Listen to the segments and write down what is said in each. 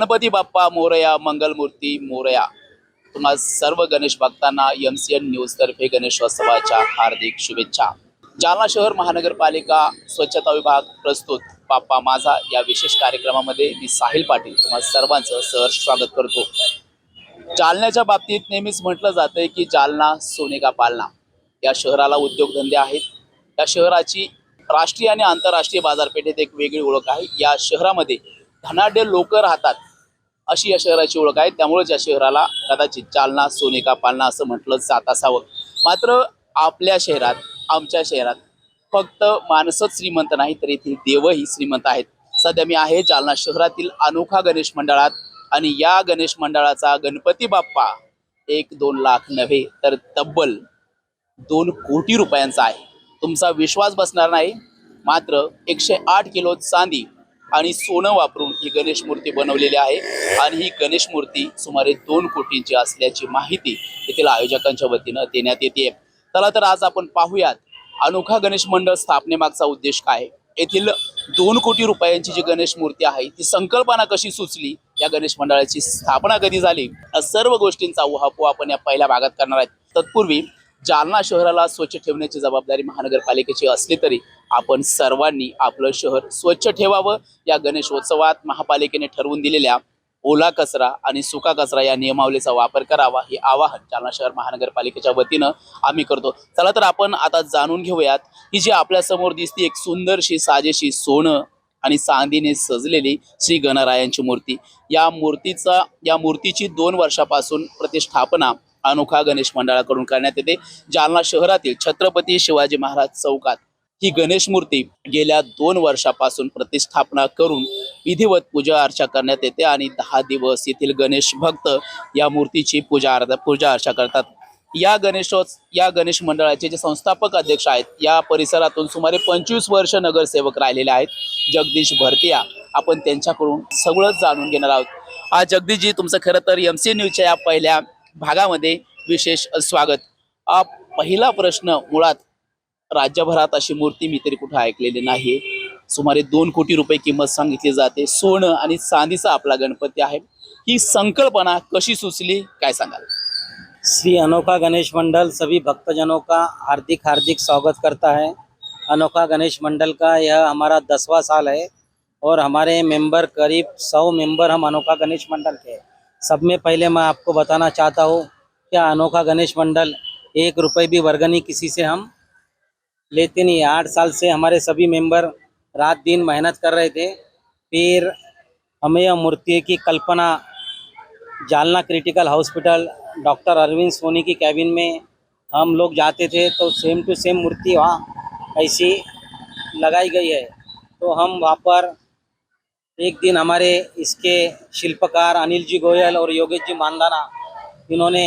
गणपती बाप्पा मोरया मंगलमूर्ती मोरया. तुम्हा सर्व गणेश भक्तांना M C N न्यूजतर्फे गणेशोत्सवाच्या हार्दिक शुभेच्छा. जालना शहर महानगरपालिका स्वच्छता विभाग प्रस्तुत बाप्पा माझा या विशेष कार्यक्रमामध्ये मी साहिल पाटील. तुम्हा सर्वांचं सहर्ष स्वागत करतो. जालन्याच्या बाबतीत नेहमीच म्हटलं जातंय की जालना सोने का पालना. या शहराला उद्योगधंदे आहेत. या शहराची राष्ट्रीय आणि आंतरराष्ट्रीय बाजारपेठेत एक वेगळी ओळख आहे. या शहरामध्ये धनाढ्य लोक राहतात. अशी या शहराची ओळख आहे. त्यामुळेच या शहराला कदाचित चालना सोने का पालना असं म्हटलं जात असावं. मात्र आपल्या शहरात आमच्या शहरात फक्त माणसंच श्रीमंत नाही तर येथील देवही श्रीमंत आहेत. सध्या मी आहे जालना शहरातील अनोखा गणेश मंडळात आणि या गणेश मंडळाचा गणपती बाप्पा एक दोन लाख नव्हे तर तब्बल दोन कोटी रुपयांचा आहे. तुमचा विश्वास बसणार नाही. मात्र एकशे आठ किलो चांदी आणि सोनं वापरून ही गणेश मूर्ती बनवलेली आहे आणि ही गणेश मूर्ती सुमारे दोन कोटींची असल्याची माहिती येथील आयोजकांच्या वतीनं देण्यात येते. चला तर आज आपण पाहूयात अनोखा गणेश मंडळ स्थापनेमागचा उद्देश काय? आहे? येथील दोन कोटी रुपयांची जी गणेश मूर्ती आहे ती संकल्पना कशी सुचली? या गणेश मंडळाची स्थापना कधी झाली? या सर्व गोष्टींचा उहापोह आपण या पहिल्या भागात करणार आहेत. तत्पूर्वी जालना शहराला स्वच्छ ठेवण्याची जबाबदारी महानगरपालिकेची असली तरी आपण सर्वांनी आपलं शहर स्वच्छ ठेवावं. या गणेशोत्सवात महापालिकेने ठरवून दिलेल्या ओला कचरा आणि सुका कचरा या नियमावलीचा वापर करावा हे आवाहन जालना शहर महानगरपालिकेच्या वतीनं आम्ही करतो. चला तर आपण आता जाणून घेऊयात ही जी आपल्यासमोर दिसते दिसती एक सुंदरशी साजेशी सोनं आणि चांदीने सजलेली श्री गणरायांची मूर्ती. या मूर्तीचा या मूर्तीची दोन वर्षापासून प्रतिष्ठापना अनोखा गणेश मंडळाकडून करण्यात येते. जालना शहरातील छत्रपती शिवाजी महाराज चौकात ही गणेश मूर्ती गेल्या दोन वर्षापासून प्रतिष्ठापना करून विधिवत पूजा अर्चा करण्यात येते आणि दहा दिवस येथील गणेश भक्त या मूर्तीची पूजा अर्धा पूजा अर्चा करतात. या गणेशोत्स या गणेश मंडळाचे जे संस्थापक अध्यक्ष आहेत या परिसरातून सुमारे पंचवीस वर्ष नगरसेवक राहिलेले आहेत. जगदीश भरतिया आपण त्यांच्याकडून सगळंच जाणून घेणार आहोत. आज जगदीशजी तुमचं खरं तर एम सी न्यूजच्या या पहिल्या भागामध्ये विशेष स्वागत. पहिला प्रश्न मुळात राज्यभरात अशी मूर्ती मी तरी कुठं ऐकलेली नाही सुमारे दोन कोटी रुपये किंमत सांगितली जाते. सोनं आणि चांदीचा आपला गणपती आहे. ही संकल्पना कशी सुचली? काय सांगाल? श्री अनोखा गणेश मंडल सभी भक्तजनों का हार्दिक हार्दिक स्वागत करता है. अनोखा गणेश मंडल का यह हमारा दसवा साल है और हमारे मेंबर करीब सौ मेंबर हम अनोखा गणेश मंडल के हैं। सब में पहले मैं आपको बताना चाहता हूँ, क्या अनोखा गणेश मंडल एक रुपए भी वर्गनी किसी से हम लेते नहीं। आठ साल से हमारे सभी मेंबर रात दिन मेहनत कर रहे थे। फिर हमें यह मूर्ति की कल्पना Jalna critical hospital doctor Arvind Soni की कैबिन में हम लोग जाते थे तो सेम टू सेम मूर्ति वहाँ ऐसी लगाई गई है। तो हम वहाँ पर एक दिन हमारे इसके शिल्पकार अनिल जी गोयल और योगेश जी मानदाना इन्होंने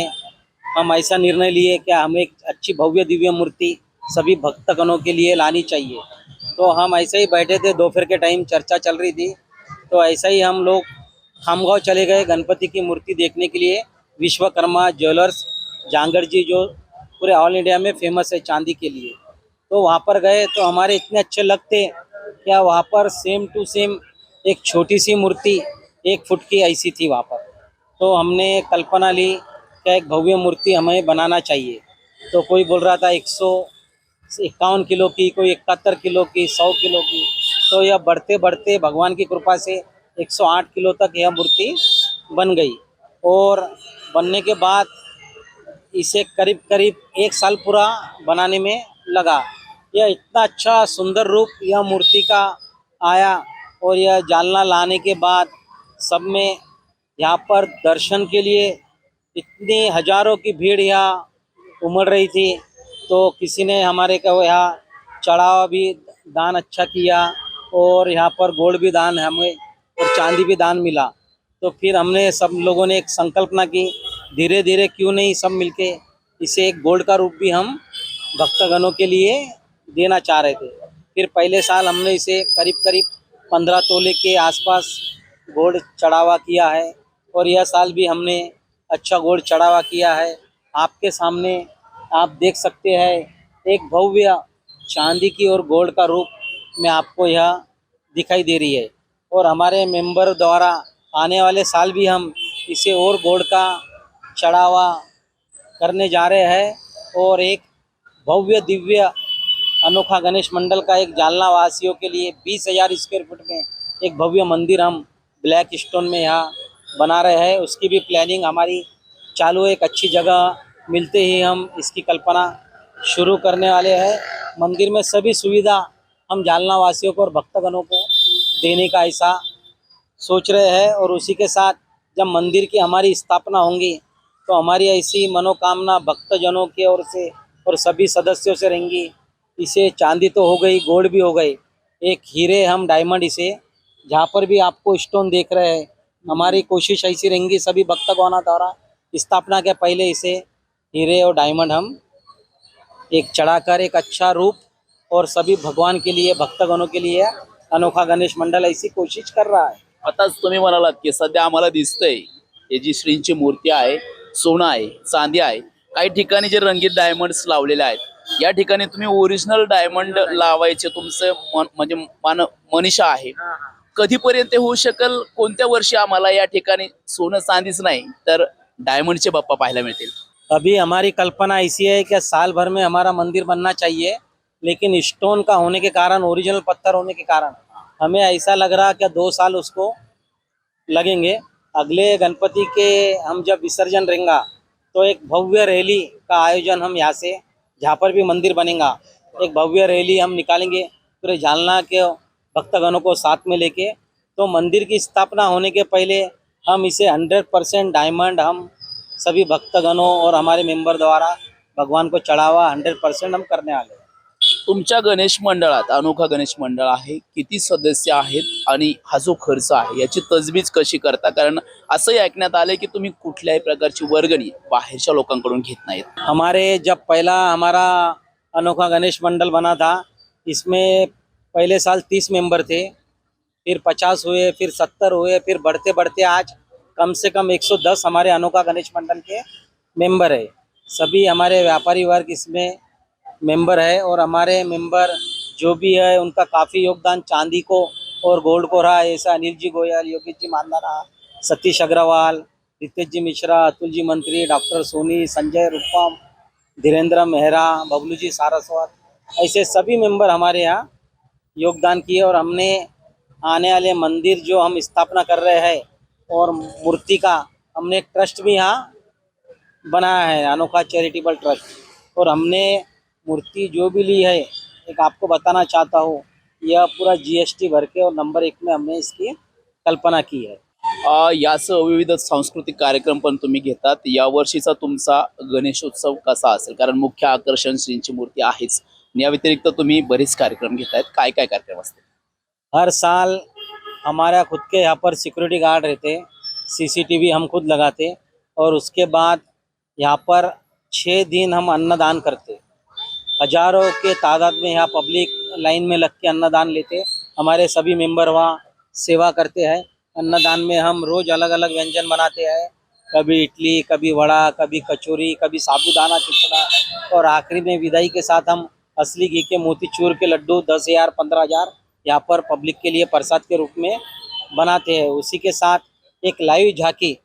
हम ऐसा निर्णय लिए कि हमें एक अच्छी भव्य दिव्य मूर्ति सभी भक्तगणों के लिए लानी चाहिए। तो हम ऐसे ही बैठे थे, दोपहर के टाइम चर्चा चल रही थी। तो ऐसा ही हम लोग खामगांव चले गए गणपति की मूर्ति देखने के लिए। विश्वकर्मा ज्वेलर्स जांगड़ जी जो पूरे ऑल इंडिया में फ़ेमस है चांदी के लिए। तो वहाँ पर गए तो हमारे इतने अच्छे लगते, क्या वहाँ पर सेम टू सेम एक छोटी सी मूर्ति एक फुट की ऐसी थी वहाँ पर। तो हमने कल्पना ली कि एक भव्य मूर्ति हमें बनाना चाहिए। तो कोई बोल रहा था एक सौ इक्यावन किलो की, कोई इकहत्तर किलो की, सौ किलो की। तो यह बढ़ते बढ़ते भगवान की कृपा से 108 किलो तक यह मूर्ति बन गई। और बनने के बाद इसे करीब करीब एक साल पूरा बनाने में लगा। यह इतना अच्छा सुंदर रूप यह मूर्ति का आया और यह जालना लाने के बाद सब में यहाँ पर दर्शन के लिए इतनी हज़ारों की भीड़ यहाँ उमड़ रही थी तो किसी ने हमारे को यहाँ चढ़ावा भी दान अच्छा किया और यहाँ पर गोल्ड भी दान हमें और चांदी भी दान मिला। तो फिर हमने सब लोगों ने एक संकल्पना की धीरे धीरे क्यों नहीं सब मिलके इसे एक गोल्ड का रूप भी हम भक्तगणों के लिए देना चाह रहे थे। फिर पहले साल हमने इसे करीब करीब पंद्रह तोले के आसपास गोल्ड चढ़ावा किया है और यह साल भी हमने अच्छा गोल्ड चढ़ावा किया है। आपके सामने आप देख सकते हैं, एक भव्य चांदी की और गोल्ड का रूप में आपको यह दिखाई दे रही है और हमारे मेंबर द्वारा आने वाले साल भी हम इसे और गोड़ का चढ़ावा करने जा रहे हैं और एक भव्य दिव्य अनोखा गणेश मंडल का एक जालना वासियों के लिए बीस हज़ार स्क्वायर फुट में एक भव्य मंदिर हम ब्लैक स्टोन में यहाँ बना रहे हैं। उसकी भी प्लानिंग हमारी चालू एक अच्छी जगह मिलते ही हम इसकी कल्पना शुरू करने वाले हैं। मंदिर में सभी सुविधा हम जालना वासियों को और भक्तगणों को देने का ऐसा सोच रहे हैं और उसी के साथ जब मंदिर की हमारी स्थापना होंगी तो हमारी ऐसी मनोकामना भक्तजनों की ओर से और सभी सदस्यों से रहेंगी। इसे चांदी तो हो गई, गोल्ड भी हो गई। एक हीरे हम डायमंड इसे, जहाँ पर भी आपको स्टोन देख रहे हैं। हमारी कोशिश ऐसी रहेंगी, सभी भक्तगणों द्वारा स्थापना के पहले इसे हीरे और डायमंड हम एक चढ़ाकर, एक अच्छा रूप और सभी भगवान के लिए, भक्तगणों के लिए अनोखा गणेश मंडल ऐसी कोशिश कर रहा है। आताच तुम्ही म्हणालात की सध्या आम्हाला दिसतंय, हे जी श्रींची मूर्ती आहे, सोनं आहे, चांदी आहे, काही ठिकाणी जे रंगीत डायमंड्स लावलेले आहेत या ठिकाणी तुम्ही ओरिजिनल डायमंड लावायचे तुमचं मन म्हणजे मन मनीषा आहे. कधीपर्यंत ते होऊ शकेल? कोणत्या वर्षी आम्हाला या ठिकाणी सोनं चांदीच नाही तर डायमंडचे बाप्पा पाहायला मिळतील. अभी हमारी कल्पना ऐसी है कि साल भर में हमारा मंदिर बनना चाहिए लेकिन स्टोन का होने के कारण ओरिजिनल पत्थर होने के कारण हमें ऐसा लग रहा कि दो साल उसको लगेंगे। अगले गणपति के हम जब विसर्जन रहेंगा तो एक भव्य रैली का आयोजन हम यहाँ से जहाँ पर भी मंदिर बनेगा, एक भव्य रैली हम निकालेंगे पूरे जालना के भक्तगणों को साथ में लेके। तो मंदिर की स्थापना होने के पहले हम इसे हंड्रेड परसेंट डायमंड हम सभी भक्तगणों और हमारे मेंबर द्वारा भगवान को चढ़ावा हंड्रेड परसेंट हम करने वाले हैं। तुमच्या गणेश मंडळात अनोखा गणेश मंडळ आहे किती सदस्य आहेत आणि हा जो खर्च आहे याची तजवीज कशी करता? कारण असंही ऐकण्यात आले की तुम्ही कुठल्याही प्रकारची वर्गणी बाहेरच्या लोकांकडून घेत नाहीत. हमारे जब पहिला हमारा अनोखा गणेश मंडल बना था इसमें पहले साल तीस मेंबर थे फिर पचास हुए फिर सत्तर हुए फिर बढ़ते बढ़ते आज कम से कम 110 हमारे अनोखा गणेश मंडल के मेंबर है। सभी हमारे व्यापारी वर्ग इसमें मेंबर है और हमारे मेंबर जो भी है, उनका काफ़ी योगदान चांदी को और गोल्ड को रहा जैसे अनिल जी गोयल, योगेश जी मानदाना, सतीश अग्रवाल, रितेश जी मिश्रा, अतुल जी मंत्री, डॉक्टर सोनी, संजय रूपम धीरेन्द्र मेहरा, बबलू जी सारस्वत, ऐसे सभी मेंबर हमारे यहाँ योगदान किए और हमने आने वाले मंदिर जो हम स्थापना कर रहे हैं और मूर्ति का हमने ट्रस्ट भी यहाँ बनाया है, अनोखा चैरिटेबल ट्रस्ट। और हमने मूर्ति जो भी ली है एक आपको बताना चाहता हूँ यह पूरा जीएसटी भर के और नंबर एक में हमने इसकी कल्पना की है। यासह विविध सांस्कृतिक कार्यक्रम पण तुम्ही घेतात. या वर्षीचा तुमचा गणेशोत्सव कसा असेल? कारण मुख्य आकर्षण श्रींची मूर्ती आहेच. या व्यतिरिक्त तुम्ही बरेच कार्यक्रम घेतायत. काय काय कार्यक्रम असतील? हर साल हमारा खुद के यहाँ पर सिक्योरिटी गार्ड रहते सीसीटीवी हम खुद लगाते और उसके बाद यहाँ पर छः दिन हम अन्नदान करते। हज़ारों के तादाद में यहाँ पब्लिक लाइन में लग के अन्नदान लेते हमारे सभी मेंबर वहाँ सेवा करते हैं। अन्नदान में हम रोज़ अलग अलग व्यंजन बनाते हैं। कभी इडली, कभी वड़ा, कभी कचौरी, कभी साबूदाना खिचड़ा और आखिरी में विदाई के साथ हम असली घी के मोतीचूर के लड्डू दस हज़ार, पंद्रह हज़ार यहाँ पर पब्लिक के लिए प्रसाद के रूप में बनाते हैं। उसी के साथ एक लाइव झांकी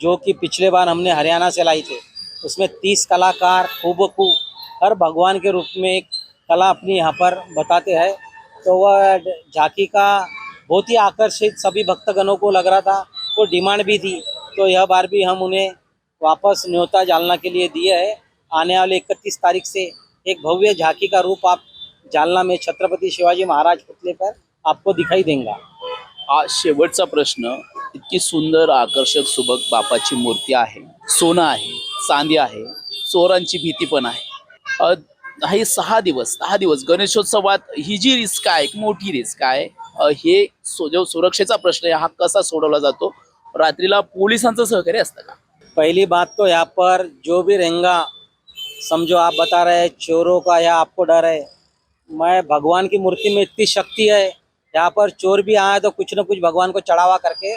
जो कि पिछले बार हमने हरियाणा से लाई थी। उसमें तीस कलाकार खूब खूब हर भगवान के रूप में एक कला अपनी यहाँ पर बताते हैं। तो वह झांकी का बहुत ही आकर्षित सभी भक्तगणों को लग रहा था तो डिमांड भी थी। तो यह बार भी हम उन्हें वापस न्योता जालना के लिए दिए है। आने वाले इकतीस तारीख से एक भव्य झांकी का रूप आप जालना में छत्रपति शिवाजी महाराज पुतले पर आपको दिखाई देगा। हा शेवटचा प्रश्न इतकी सुंदर आकर्षक सुबक बापाची मूर्ती आहे सोनं आहे चांदी आहे चोरांची भीती पण आहे. अ, हे सहा दिवस दहा दिवस. गणेशोत्सवात ही जी रिस्क आहे एक मोठी रिस्क आहे हे जो सुरक्षेचा प्रश्न आहे हा कसा सोडवला जातो? रात्रीला पोलिसांचं सहकार्य असतं का? पहली बात तो यहाँ पर जो भी रहेंगा समझो आप बता रहे हैं चोरों का या आपको डर है। मैं भगवान की मूर्ति में इतनी शक्ति है यहाँ पर चोर भी आए तो कुछ ना कुछ भगवान को चढ़ावा करके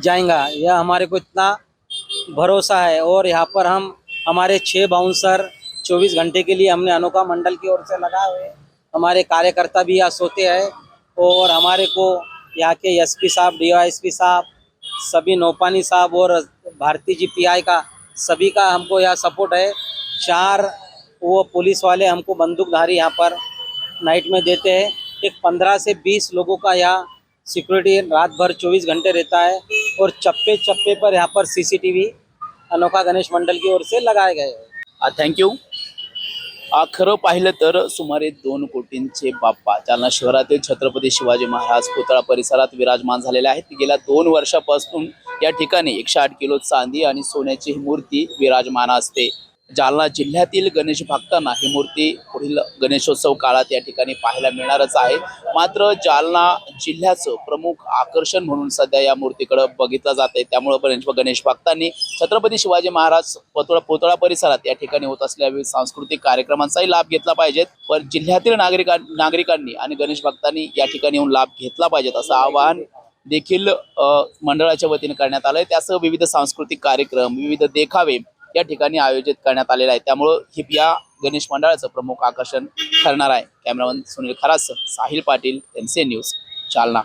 जाएगा। यह हमारे को इतना भरोसा है और यहाँ पर हम हमारे छः बाउंसर चौबीस घंटे के लिए हमने अनोखा मंडल की ओर से लगाए हुए। हमारे कार्यकर्ता भी यहाँ सोते हैं और हमारे को यहाँ के एसपी साहब, डीवाईएसपी साहब, सभी नौपानी साहब और भारतीय जी पी आई का सभी का हमको यहाँ सपोर्ट है। चार वो पुलिस वाले हमको बंदूकधारी यहाँ पर नाइट में देते हैं। एक पंद्रह से बीस लोगों का यहाँ सिक्योरिटी रात भर चौबीस घंटे रहता है और चप्पे चप्पे पर यहाँ पर सीसीटीवी अनोखा गणेश मंडल की ओर से लगाए गए हैं। थँक्यू खरं पाहिलं तर सुमारे दोन कोटींचे बाप्पा जालना शहरातील छत्रपती शिवाजी महाराज पुतळा परिसरात विराजमान झालेले आहेत. गेल्या दोन वर्षापासून या ठिकाणी एकशे आठ किलो चांदी आणि सोन्याची ही मूर्ती विराजमान असते. जालना जिल्ह्यातील गणेश भक्तांना ही मूर्ती पुढील गणेशोत्सव काळात या ठिकाणी पाहायला मिळणारच आहे. मात्र जालना जिल्ह्याचं प्रमुख आकर्षण म्हणून सध्या या मूर्तीकडे बघितलं जात आहे. त्यामुळं गणेश गणेश भक्तांनी छत्रपती शिवाजी महाराज पुतळा पुतळा परिसरात या ठिकाणी होत असलेल्या विविध सांस्कृतिक कार्यक्रमांचाही लाभ घेतला पाहिजेत. पण जिल्ह्यातील नागरिकां नागरिकांनी आणि गणेश भक्तांनी या ठिकाणी येऊन लाभ घेतला पाहिजेत असं आवाहन देखील मंडळाच्या वतीने करण्यात आलं आहे त्यासह विविध सांस्कृतिक कार्यक्रम विविध देखावे या ठिकाणी आयोजित करण्यात आलेलं आहे. त्यामुळं ही या गणेश मंडळाचं प्रमुख आकर्षण ठरणार आहे. Cameraman Sunil Kharas Sahil Patil N news Jalna